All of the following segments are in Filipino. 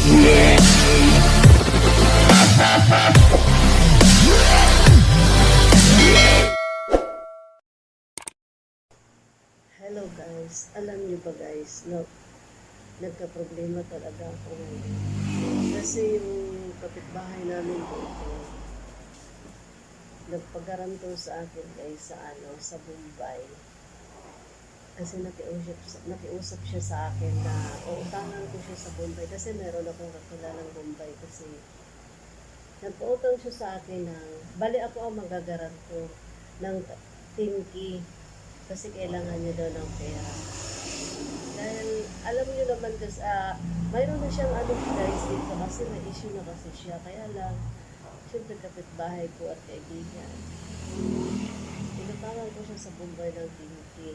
Hello guys, alam niyo ba guys, no, nagka-problema talaga ako ngayon. Kasi yung kapitbahay namin dito, nagpagaranto sa akin guys sa ano, sa Bombay. Kasi nakiusap, nakiusap siya sa akin na uutangan ko siya sa Bombay kasi meron akong kakilalang Bombay kasi nagpautang siya sa akin ng, bali ako ang magagaranto ng tinki kasi kailangan niya daw ng pera. Dahil alam niyo naman kasi ah, mayroon na siyang ano guys dito kasi may issue na kasi siya. Kaya lang, syempre kapitbahay ko at kaibigan. Tinutangan ko siya sa Bombay ng tinki.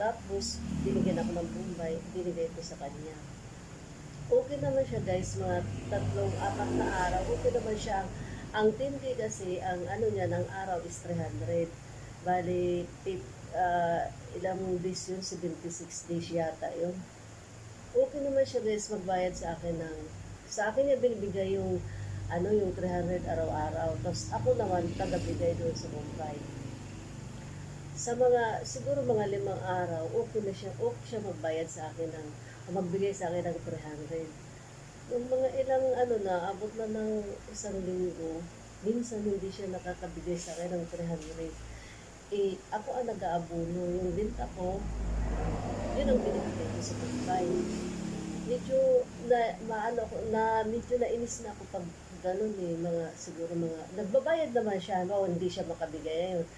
Tapos, binigyan ako ng Bombay, binigay ko sa kanya. Okay naman siya guys, mga tatlong, apat na araw. Okay naman siya. Ang tinki kasi, ang ano niya, ng araw is 300. Bali, pip, ah, ilang days yun, 76 days yata yun. Okay naman siya guys, magbayad sa akin ng, sa akin niya binibigay yung, ano, yung 300 araw-araw. Tapos ako naman, tagabigay doon sa Mumbai. Sa mga, siguro mga limang araw, okay na siya, okay siya magbayad sa akin ng, magbigay sa akin ng 300. Yung mga ilang ano na, abot na ng isang linggo, minsan hindi siya nakakabigay sa akin ng 300 eh, ako ang nag-aabuno. Yung binta ko, yun ang binibigay ko sa bahay. Medyo, na, maano ko, na, medyo nainis na ako pag ganun eh, mga, siguro mga, nagbabayad naman siya, no, hindi siya makabigay yun.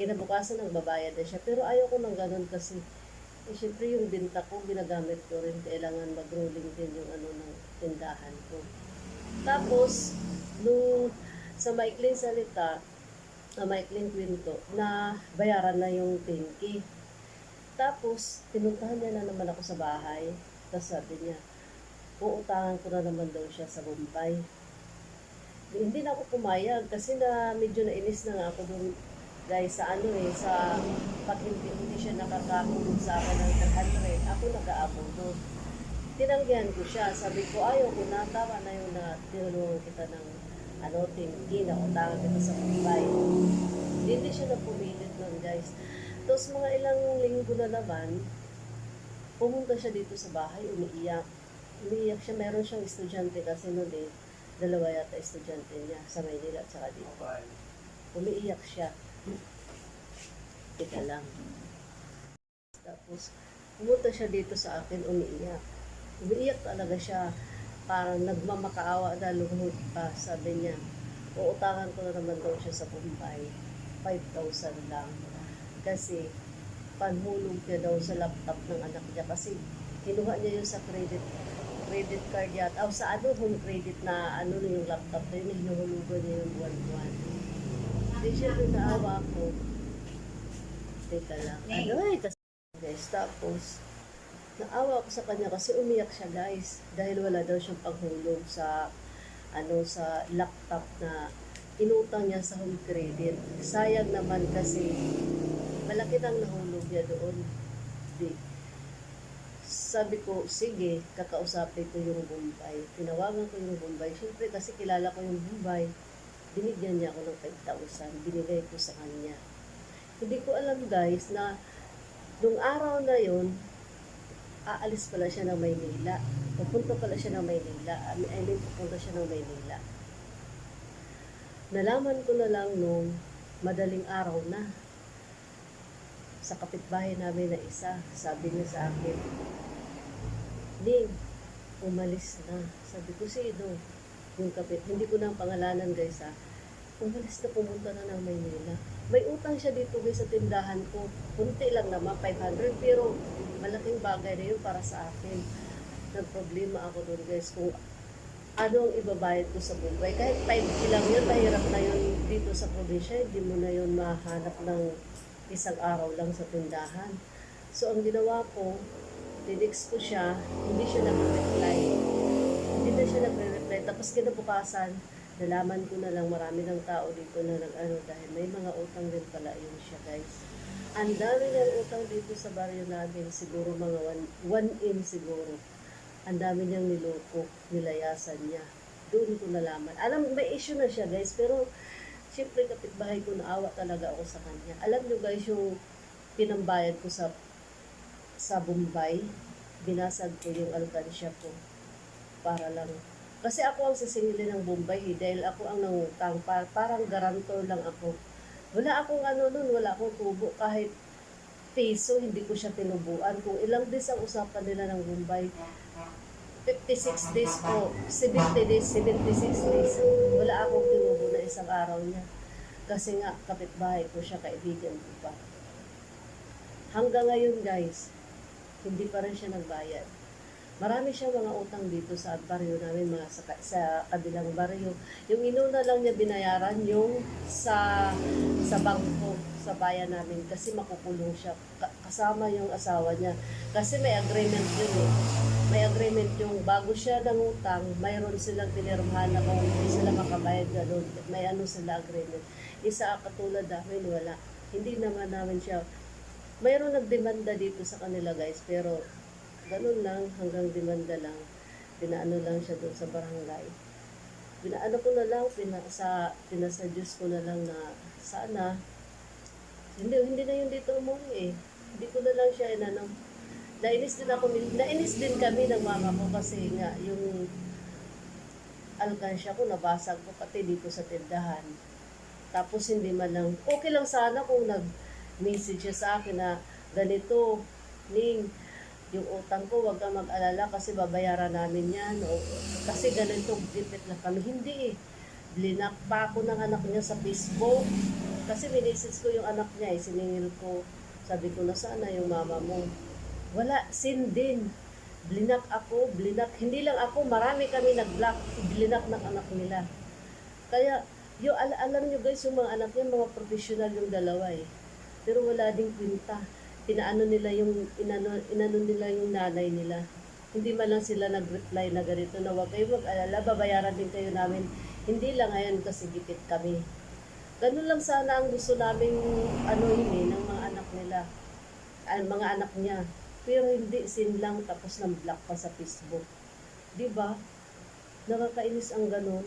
Kinabukasan nagbabayad na siya, pero ayoko ng ganun kasi, eh, syempre yung binta ko, ginagamit ko rin, kailangan mag-rolling din yung ano ng tindahan ko. Tapos, nung sa maikling salita, sa maikling kwento, na bayaran na yung 10K. Tapos, pinuntahan niya na naman ako sa bahay. Tapos sabi niya, uutangan ko na naman daw siya sa Bombay. Di- Hindi na ako pumayag kasi na medyo nainis na nga ako doon guys sa ano eh, sa pag hindi, hindi siya nakakahulog sa akin ng 300, ako nag-aabot doon. Tinanggihan ko siya. Sabi ko, ayaw ko na, tama na yun na tinulungan kita ng ano, tinggi na utangan kita sa Bombay. Hindi siya napumilit nun guys. Tapos mga ilang linggo na naman, pumunta siya dito sa bahay, umiiyak. Umiiyak siya, meron siyang estudyante kasi noon eh, dalawa yata estudyante niya sa Maynila at saka dito. Umiiyak siya. Teka lang. Tapos, pumunta siya dito sa akin, umiiyak. Umiiyak talaga siya. Parang nagmamakaawa na lumuhod pa, sabi niya. Uutangan ko na naman daw siya sa Bombay. 5,000 lang. Kasi, panhulog niya daw sa laptop ng anak niya. Kasi, kinuha niya yun sa credit credit card yata. O sa ano, home credit na ano yung laptop na yun, hinuhulugan niya yung buwan-buwan. Naawa ko. Teka lang. Ano eh, kasi guys, tapos, naawa ako sa kanya kasi umiyak siya guys. Dahil wala daw siyang panghulog sa, ano, sa laptop na inutang niya sa home credit. Sayang naman kasi, malaki nang nahulog niya doon. Di, sabi ko, sige, kakausapin ko yung Bombay. Tinawagan ko yung Bombay. Siyempre, kasi kilala ko yung Bombay. Binigyan niya ako ng 5,000. Binigay ko sa kanya. Hindi ko alam guys na nung araw na yon aalis pala siya ng Maynila. Pupunta pala siya ng Maynila. I mean, pupunta siya ng Maynila. Nalaman ko na lang nung madaling araw na sa kapitbahay namin na isa, sabi niya sa akin, Ning, umalis na. Sabi ko, sino? Yung kapit. Hindi ko na ang pangalanan, guys, ha. Umalis na, pumunta na ng Maynila. May utang siya dito, guys, sa tindahan ko. Kunti lang naman, 500, pero malaking bagay na yun para sa akin. Nagproblema ako doon, guys, kung ano ang ibabayad ko sa Mumbai. Kahit 5K lang yun, mahirap na yun dito sa probinsya. Hindi mo na yun mahanap ng isang araw lang sa tindahan. So, ang ginawa ko, tinext ko siya, hindi siya nag-reply. Hindi na siya nagre-reply. Tapos kinabukasan, nalaman ko na lang marami ng tao dito na nag-ano dahil may mga utang din pala yun siya guys. Ang dami ng utang dito sa baryo namin, siguro mga 1 in siguro. Ang dami niyang niloko, nilayasan niya. Doon ko nalaman. Alam, may issue na siya guys, pero Siyempre, kapitbahay ko, naawa talaga ako sa kanya. Alam nyo guys, yung pinambayad ko sa sa Bombay, binasag ko yung alkansya ko para lang. Kasi ako ang sisingilin ng Bombay, eh, dahil ako ang nangutang. Pa- parang garantor lang ako. Wala akong ano nun, wala akong tubo. Kahit piso, hindi ko siya tinubuan. Kung ilang days ang usapan nila ng Bombay, 56 days po, 70 days, 76 days. Wala akong tinubo na isang araw niya. Kasi nga, kapitbahay ko siya, kaibigan ko pa. Hanggang ngayon guys, hindi pa rin siya nagbayad. Marami siya mga utang dito sa baryo namin, mga sa, sa kabilang baryo. Yung inuna lang niya binayaran yung sa sa bangko sa bayan namin kasi makukulong siya Ka- kasama yung asawa niya. Kasi may agreement yun eh. May agreement yung bago siya nangutang, mayroon silang pinirmahan na kung hindi sila makabayad ganun. May ano sila agreement. Isa katulad namin, wala. Hindi naman namin siya mayroon nagdemanda dito sa kanila guys, pero ganun lang, hanggang demanda lang. Pinaano lang siya doon sa barangay. Pinaano ko na lang, pina, sa, pinasa Diyos ko na lang na sana, hindi, hindi na yun dito umuwi eh. Hindi ko na lang siya inano. Nainis din ako, ni- nainis din kami ng mama ko kasi nga, yung alkansya ko, nabasag ko pati dito sa tindahan. Tapos hindi man lang, okay lang sana kung nag-message siya sa akin na ganito, Ning, yung utang ko, wag kang mag-alala kasi babayaran namin yan. O, kasi ganito, gipit na kami. Hindi eh. Blinak pa ako ng anak niya sa Facebook. Kasi minisis ko yung anak niya eh, siningil ko. Sabi ko na sana yung mama mo. Wala, sin din. Blinak ako, blinak. Hindi lang ako, marami kami nag-block. Blinak ng anak nila. Kaya, yung al- alam nyo guys, yung mga anak niya, mga professional yung dalawa eh. Pero wala ding kwinta. Pinaano nila yung, inano, inano nila yung nanay nila. Hindi man lang sila nag-reply na ganito na wag kayo mag-alala, babayaran din kayo namin. Hindi lang ngayon kasi gipit kami. Ganun lang sana ang gusto naming ano yun eh, ng mga anak nila. Ang mga anak niya. Pero hindi, sin lang tapos ng block pa sa Facebook. Di ba? Nakakainis ang ganun.